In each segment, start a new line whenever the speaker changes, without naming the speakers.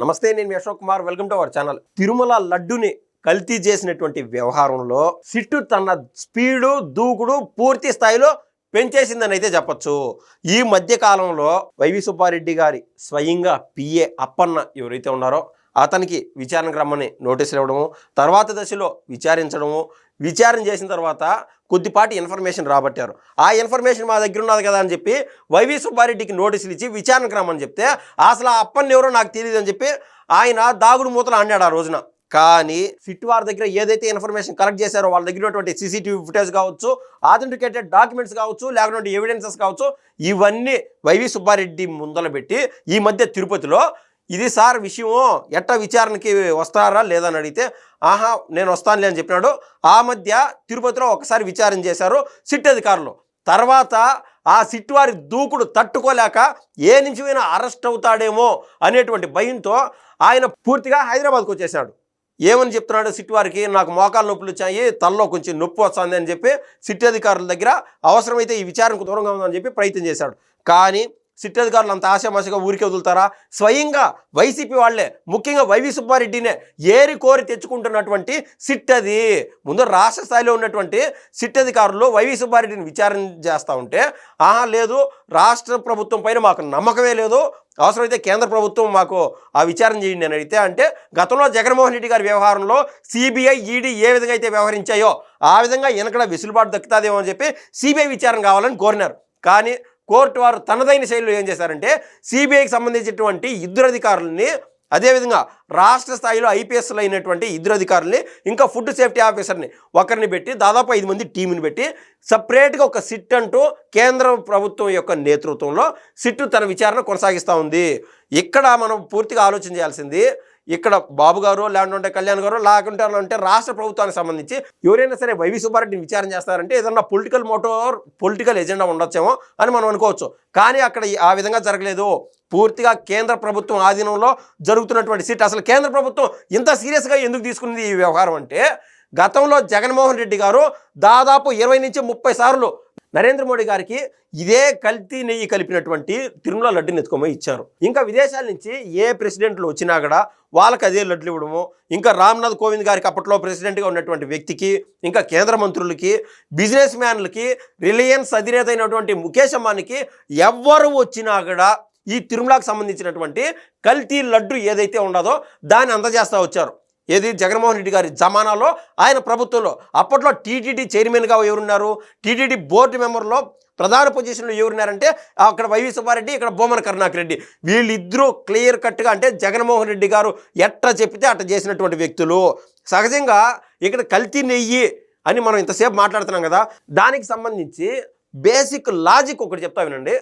నమస్తే నేను Ashok Kumar. Welcome to our channel. Tirumala లడ్డుని కల్తీ చేసినటువంటి వ్యవహారంలో సిట్టు తన స్పీడు దూకుడు పూర్తి స్థాయిలో పెంచేసిందని అయితే చెప్పొచ్చు. ఈ మధ్య కాలంలో వైవి సుబ్బారెడ్డి గారి స్వయంగా పిఏ అప్పన్న ఎవరైతే ఉన్నారో అతనికి విచారణకు రమ్మని నోటీసులు ఇవ్వడము తర్వాత దశలో విచారించడము. విచారణ చేసిన తర్వాత కొద్దిపాటి ఇన్ఫర్మేషన్ రాబట్టారు. ఆ ఇన్ఫర్మేషన్ మా దగ్గర ఉన్నది కదా అని చెప్పి వైవి సుబ్బారెడ్డికి నోటీసులు ఇచ్చి విచారణకు రమ్మని చెప్తే అసలు ఆ అప్పని ఎవరో నాకు తెలియదు అని చెప్పి ఆయన దాగుడు మూతలు అన్నాడు ఆ రోజున. కానీ సిట్ వారి దగ్గర ఏదైతే ఇన్ఫర్మేషన్ కలెక్ట్ చేశారో వాళ్ళ దగ్గర ఉన్నటువంటి సీసీటీవీ ఫుటేజ్ కావచ్చు ఆథెంటికేటెడ్ డాక్యుమెంట్స్ కావచ్చు లేకపోతే ఎవిడెన్సెస్ కావచ్చు ఇవన్నీ వైవి సుబ్బారెడ్డి ముందల పెట్టి ఈ మధ్య తిరుపతిలో ఇది సార్ విషయము ఎట్ట విచారణకి వస్తారా లేదని అడిగితే ఆహా నేను వస్తానులే అని చెప్పినాడు. ఆ మధ్య తిరుపతిలో ఒకసారి విచారణ చేశారు సిట్ అధికారులు. తర్వాత ఆ సిట్ వారి దూకుడు తట్టుకోలేక ఏ నిమిషమైనా అరెస్ట్ అవుతాడేమో అనేటువంటి భయంతో ఆయన పూర్తిగా హైదరాబాద్కు వచ్చేసాడు ఏమని చెప్తున్నాడు సిట్ వారికి? నాకు మోకాలు నొప్పులు వచ్చాయి తల్లో కొంచెం నొప్పి వస్తుంది అని చెప్పి సిట్ అధికారుల దగ్గర అవసరమైతే ఈ విచారణకు దూరంగా ఉందని చెప్పి ప్రయత్నం చేశాడు. కానీ సిట్ అధికారులు అంత ఆశామాషగా ఊరికే వదులుతారా? స్వయంగా వైసీపీ వాళ్ళే ముఖ్యంగా వైవి సుబ్బారెడ్డినే ఏరి కోరి తెచ్చుకుంటున్నటువంటి సిట్ అది ముందు రాష్ట్ర స్థాయిలో ఉన్నటువంటి సిట్ అధికారులు వైవి సుబ్బారెడ్డిని విచారణ చేస్తూ ఉంటే ఆహా లేదు రాష్ట్ర ప్రభుత్వం పైన మాకు నమ్మకమే లేదు అవసరమైతే కేంద్ర ప్రభుత్వం మాకు ఆ విచారణ చేయండి అని అడిగితే అంటే గతంలో జగన్మోహన్ రెడ్డి గారి వ్యవహారంలో సిబిఐ ఈడీ ఏ విధంగా అయితే వ్యవహరించాయో ఆ విధంగా వెనకడ వెసులుబాటు దక్కుతుందేమో అని చెప్పి సిబిఐ విచారణ కావాలని కోరినారు. కానీ కోర్టు వారు తనదైన శైలిలో ఏం చేశారంటే సిబిఐకి సంబంధించినటువంటి ఇద్దరు అధికారులని అదేవిధంగా రాష్ట్ర స్థాయిలో ఐపీఎస్లు అయినటువంటి ఇద్దరు అధికారుల్ని ఇంకా ఫుడ్ సేఫ్టీ ఆఫీసర్ని ఒకరిని పెట్టి దాదాపు ఐదు మంది టీంని పెట్టి సపరేట్గా ఒక సిట్ అంటూ కేంద్ర ప్రభుత్వం యొక్క నేతృత్వంలో సిట్టు తన విచారణ కొనసాగిస్తూ ఉంది. ఇక్కడ మనం పూర్తిగా ఆలోచన చేయాల్సింది ఇక్కడ బాబు గారు లేకుంటే కళ్యాణ్ గారు లేకుంటే అంటే రాష్ట్ర ప్రభుత్వానికి సంబంధించి ఎవరైనా సరే వైవి సుబ్బారెడ్డిని విచారణ చేస్తారంటే ఏదన్నా పొలిటికల్ మోటోర్ పొలిటికల్ ఎజెండా ఉండొచ్చేమో అని మనం అనుకోవచ్చు. కానీ అక్కడ ఆ విధంగా జరగలేదు. పూర్తిగా కేంద్ర ప్రభుత్వం ఆధీనంలో జరుగుతున్నటువంటి సీట్ అసలు కేంద్ర ప్రభుత్వం ఇంత సీరియస్గా ఎందుకు తీసుకుంది ఈ వ్యవహారం అంటే గతంలో జగన్మోహన్ రెడ్డి గారు దాదాపు ఇరవై నుంచి ముప్పై సార్లు నరేంద్ర మోడీ గారికి ఇదే కల్తీ నెయ్యి కలిపినటువంటి తిరుమల లడ్డుని ఎత్తుకోమో ఇచ్చారు. ఇంకా విదేశాల నుంచి ఏ ప్రెసిడెంట్లు వచ్చినా కూడా వాళ్ళకి అదే లడ్లు ఇవ్వడము ఇంకా రామ్నాథ్ కోవింద్ గారికి అప్పట్లో ప్రెసిడెంట్గా ఉన్నటువంటి వ్యక్తికి ఇంకా కేంద్ర మంత్రులకి బిజినెస్ మ్యాన్లకి రిలయన్స్ అధినేత అయినటువంటి ముఖేష్ అంబానీకి ఎవ్వరు వచ్చినా కూడా ఈ తిరుమలకు సంబంధించినటువంటి కల్తీ లడ్డు ఏదైతే ఉండదో దాన్ని అందజేస్తూ వచ్చారు. ఏది? జగన్మోహన్ రెడ్డి గారి జమానాలో ఆయన ప్రభుత్వంలో. అప్పట్లో టీటీడీ చైర్మన్గా ఎవరున్నారు? టీటీడీ బోర్డు మెంబర్లో ప్రధాన పొజిషన్లో ఎవరున్నారంటే అక్కడ వైవి సుబ్బారెడ్డి ఇక్కడ బొమ్మన కరుణాకర్ రెడ్డి. వీళ్ళిద్దరూ క్లియర్ కట్గా అంటే జగన్మోహన్ రెడ్డి గారు ఎట్ట చెప్పితే అట్ట చేసినటువంటి వ్యక్తులు. సహజంగా ఇక్కడ కల్తీ నెయ్యి అని మనం ఇంతసేపు మాట్లాడుతున్నాం కదా. దానికి సంబంధించి బేసిక్ లాజిక్ ఒకటి చెప్తా వినండి.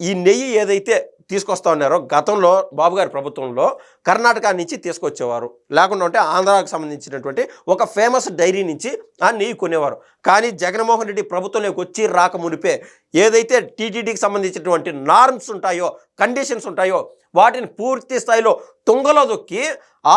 ఈ నెయ్యి ఏదైతే తీసుకొస్తా ఉన్నారో గతంలో బాబు గారి ప్రభుత్వంలో కర్ణాటక నుంచి తీసుకొచ్చేవారు. లేకుండా ఉంటే ఆంధ్రాకు సంబంధించినటువంటి ఒక ఫేమస్ డైరీ నుంచి ఆ నెయ్యి కొనేవారు. కానీ జగన్మోహన్ రెడ్డి ప్రభుత్వంలోకి వచ్చి రాక మునిపే ఏదైతే టీటీడీకి సంబంధించినటువంటి నార్మ్స్ ఉంటాయో కండిషన్స్ ఉంటాయో వాటిని పూర్తి స్థాయిలో తుంగలో దొక్కి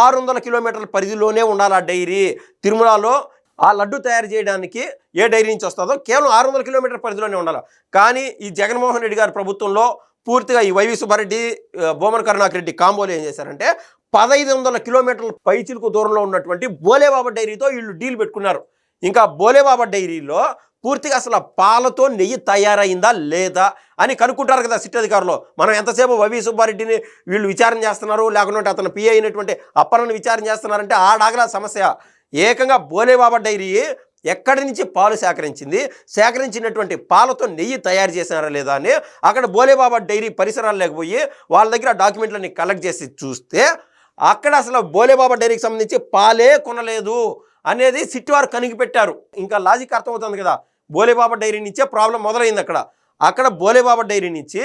ఆరు వందల కిలోమీటర్ల పరిధిలోనే ఉండాలి ఆ డైరీ. తిరుమలలో ఆ లడ్డు తయారు చేయడానికి ఏ డైరీ నుంచి వస్తుందో కేవలం ఆరు వందల కిలోమీటర్ పరిధిలోనే ఉండాలి. కానీ ఈ జగన్మోహన్ రెడ్డి గారి ప్రభుత్వంలో పూర్తిగా ఈ వైవి సుబ్బారెడ్డి ఆ, కరుణాకర్ రెడ్డి కాంబోలు ఏం చేశారంటే పదహైదు వందల కిలోమీటర్ల పైచిలకు దూరంలో ఉన్నటువంటి బోలేబాబా డైరీతో వీళ్ళు డీల్ పెట్టుకున్నారు. ఇంకా బోలేబాబా డైరీలో పూర్తిగా అసలు పాలతో నెయ్యి తయారైందా లేదా అని కనుక్కుంటారు కదా సిటీ అధికారులు. మనం ఎంతసేపు వవి సుబ్బారెడ్డిని వీళ్ళు విచారణ చేస్తున్నారు లేకుంటే అతను పిఏ అయినటువంటి అప్పనని విచారణ చేస్తున్నారంటే ఆ డాగల సమస్య. ఏకంగా బోలేబాబా డైరీ ఎక్కడి నుంచి పాలు సేకరించింది? సేకరించినటువంటి పాలతో నెయ్యి తయారు చేసినారా లేదా అని అక్కడ బోలేబాబా డైరీ పరిసరాలు లేకపోయి వాళ్ళ దగ్గర డాక్యుమెంట్లన్నీ కలెక్ట్ చేసి చూస్తే అక్కడ అసలు బోలేబాబా డైరీకి సంబంధించి పాలే కొనలేదు అనేది సిట్టి వారు కనిగిపెట్టారు ఇంకా లాజిక్ అర్థమవుతుంది కదా? బోలేబాబా డైరీ నుంచే ప్రాబ్లం మొదలైంది అక్కడ. అక్కడ బోలేబాబా డైరీ నుంచి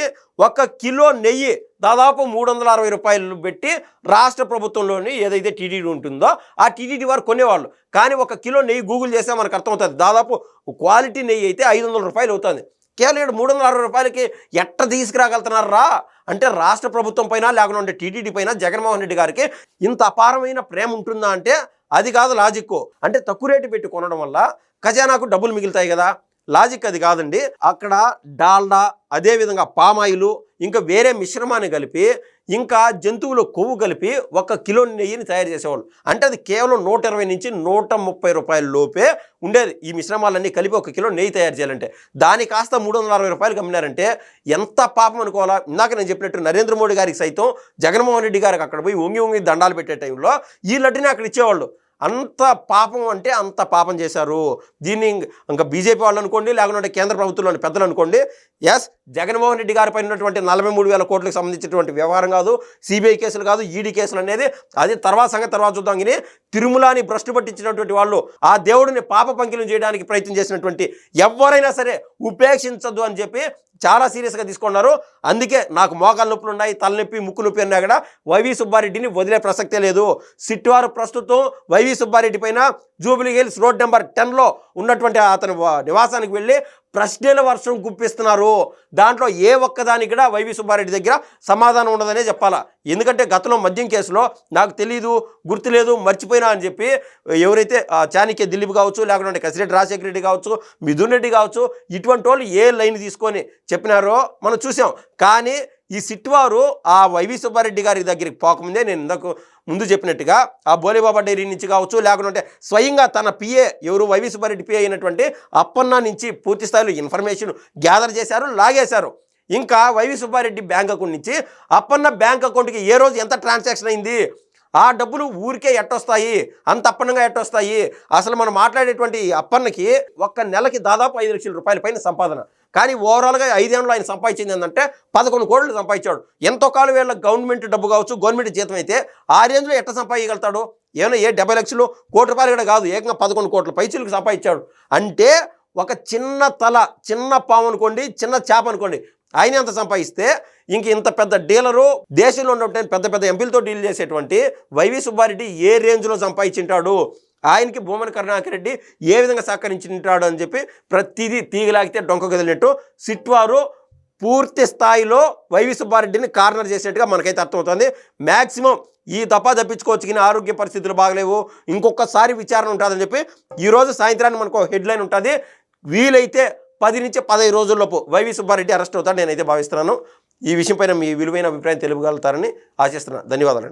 ఒక కిలో నెయ్యి దాదాపు మూడు వందల అరవై రూపాయలు పెట్టి రాష్ట్ర ప్రభుత్వంలోని ఏదైతే టీటీడీ ఉంటుందో ఆ టీటీడీ వారు కొనేవాళ్ళు. కానీ ఒక కిలో నెయ్యి గూగుల్ చేస్తే మనకు అర్థమవుతుంది. దాదాపు క్వాలిటీ నెయ్యి అయితే ఐదు వందల రూపాయలు అవుతుంది. కేవలం మూడు వందల అరవై రూపాయలకి ఎట్ట తీసుకురాగలుగుతున్నారా? అంటే రాష్ట్ర ప్రభుత్వం పైన లేకుండా టీటీడీ పైన జగన్మోహన్ రెడ్డి గారికి ఇంత అపారమైన ప్రేమ ఉంటుందా అంటే అది కాదు లాజిక్ అంటే తక్కువ రేటు పెట్టి కొనడం వల్ల ఖజానాకు డబ్బులు మిగులుతాయి కదా. లాజిక్ అది కాదండి. అక్కడ డాల్డా అదేవిధంగా పామాయిలు ఇంకా వేరే మిశ్రమాన్ని కలిపి ఇంకా జంతువుల కొవ్వు కలిపి ఒక కిలో నెయ్యిని తయారు చేసేవాళ్ళు. అంటే అది కేవలం నూట ఇరవై నుంచి నూట ముప్పై రూపాయల లోపే ఉండేది. ఈ మిశ్రమాలన్నీ కలిపి ఒక కిలో నెయ్యి తయారు చేయాలంటే. దాని కాస్త మూడు వందల అరవై రూపాయలు కమ్మినారంటే ఎంత పాపం అనుకోవాలా? ఇందాక నేను చెప్పినట్టు నరేంద్ర మోడీ గారికి సైతం జగన్మోహన్ రెడ్డి గారికి అక్కడ పోయి వంగి వంగి దండాలు పెట్టే టైంలో ఈ లడ్డుని అక్కడ ఇచ్చేవాళ్ళు. అంత పాపం అంటే అంత పాపం చేశారు. దీన్ని ఇంకా బీజేపీ వాళ్ళు అనుకోండి లేకుంటే కేంద్ర ప్రభుత్వంలోని పెద్దలు అనుకోండి ఎస్ జగన్మోహన్ రెడ్డి గారి పైన ఉన్నటువంటి నలభై మూడు వేల కోట్లకు సంబంధించినటువంటి వ్యవహారం కాదు సిబిఐ కేసులు కాదు ఈడీ కేసులు అనేది అది తర్వాత సంగతి తర్వాత చూద్దాం. కానీ తిరుమలని భ్రష్టు పట్టించినటువంటి వాళ్ళు ఆ దేవుడిని పాప పంకిలం చేయడానికి ప్రయత్నం చేసినటువంటి ఎవరైనా సరే ఉపేక్షించద్దు అని చెప్పి చాలా సీరియస్గా తీసుకున్నారు. అందుకే నాకు మోకాలు నొప్పులు ఉన్నాయి తలనొప్పి ముక్కు నొప్పి అన్నా కూడా వైవి సుబ్బారెడ్డిని వదిలే ప్రసక్తే లేదు. సిట్వారు ప్రస్తుతం వైవి సుబ్బారెడ్డి పైన జూబిలీ హిల్స్ రోడ్ నెంబర్ టెన్లో ఉన్నటువంటి అతని నివాసానికి వెళ్ళి ప్రశ్నల వర్షం గుప్పిస్తున్నారు దాంట్లో ఏ ఒక్కదానికి కూడా వైవి సుబ్బారెడ్డి దగ్గర సమాధానం ఉండదనే చెప్పాలా? ఎందుకంటే గతంలో మద్యం కేసులో నాకు తెలియదు గుర్తులేదు మర్చిపోయినా అని చెప్పి ఎవరైతే ఆ, దిలీప్ కావచ్చు లేకుంటే కసిరెడ్డి రాజశేఖర రెడ్డి కావచ్చు మిథున్ రెడ్డి కావచ్చు ఇటువంటి వాళ్ళు ఏ లైన్ తీసుకొని చెప్పినారో మనం చూసాం. కానీ ఈ సిట్వారు ఆ వైవి సుబ్బారెడ్డి గారి దగ్గరికి పోకముందే నేను ఇందాక ముందు చెప్పినట్టుగా ఆ బోలేబాబా డైరీ నుంచి కావచ్చు లేకుంటే స్వయంగా తన పిఏ ఎవరు వైవి సుబ్బారెడ్డి పిఏ అయినటువంటి అప్పన్న నుంచి పూర్తి స్థాయిలో ఇన్ఫర్మేషన్ గ్యాదర్ చేశారు లాగేశారు. ఇంకా వైవి సుబ్బారెడ్డి బ్యాంక్ అకౌంట్ నుంచి అప్పన్న బ్యాంక్ అకౌంట్కి ఏ రోజు ఎంత ట్రాన్సాక్షన్ అయింది? ఆ డబ్బులు ఊరికే ఎట్టొస్తాయి? అంత అప్పన్నంగా ఎట్టొస్తాయి? అసలు మనం మాట్లాడేటువంటి అప్పన్నకి ఒక్క నెలకి దాదాపు ఐదు లక్షల రూపాయల పైన సంపాదన. కానీ ఓవరాల్గా ఐదేళ్ళు ఆయన సంపాదించింది ఏంటంటే పదకొండు కోట్లు సంపాదించాడు. ఎంతో కాలం వేళ గవర్నమెంట్ డబ్బు కావచ్చు గవర్నమెంట్ జీతం అయితే ఆ రేంజ్లో ఎట్ట సంపాదించగలుగుతాడు ఏమైనా ఏ డెబ్బై లక్షలు కోటి రూపాయలు కూడా కాదు ఏకంగా పదకొండు కోట్ల పైచీలకు సంపాదించాడు. అంటే ఒక చిన్న తల చిన్న పాము అనుకోండి చిన్న చేప అనుకోండి ఆయన ఎంత సంపాదిస్తే ఇంక ఇంత పెద్ద డీలరు దేశంలో ఉన్నటువంటి పెద్ద పెద్ద ఎంపీలతో డీల్ చేసేటువంటి వైవి సుబ్బారెడ్డి ఏ రేంజ్లో సంపాదించింటాడు? ఆయనకి భూమన్ కరుణాకర్ రెడ్డి ఏ విధంగా సహకరించింటాడు అని చెప్పి ప్రతిదీ తీగలాగితే డొంక కదిలినట్టు సిట్వారు పూర్తి స్థాయిలో వైవి సుబ్బారెడ్డిని కార్నర్ చేసినట్టుగా మనకైతే అర్థమవుతుంది. మ్యాక్సిమం ఈ దఫా తప్పించుకోవచ్చు కానీ ఆరోగ్య పరిస్థితులు బాగలేవు. ఇంకొకసారి విచారణ ఉంటుందని చెప్పి ఈరోజు సాయంత్రాన్ని మనకు హెడ్లైన్ ఉంటుంది. వీలైతే పది నుంచి పదహైదు రోజుల్లోపు వైవి సుబ్బారెడ్డి అరెస్ట్ అవుతాడు నేనైతే భావిస్తున్నాను. ఈ విషయంపైన మీ విలువైన అభిప్రాయం తెలుపగలుగుతారని ఆశిస్తున్నాను ధన్యవాదాలండి.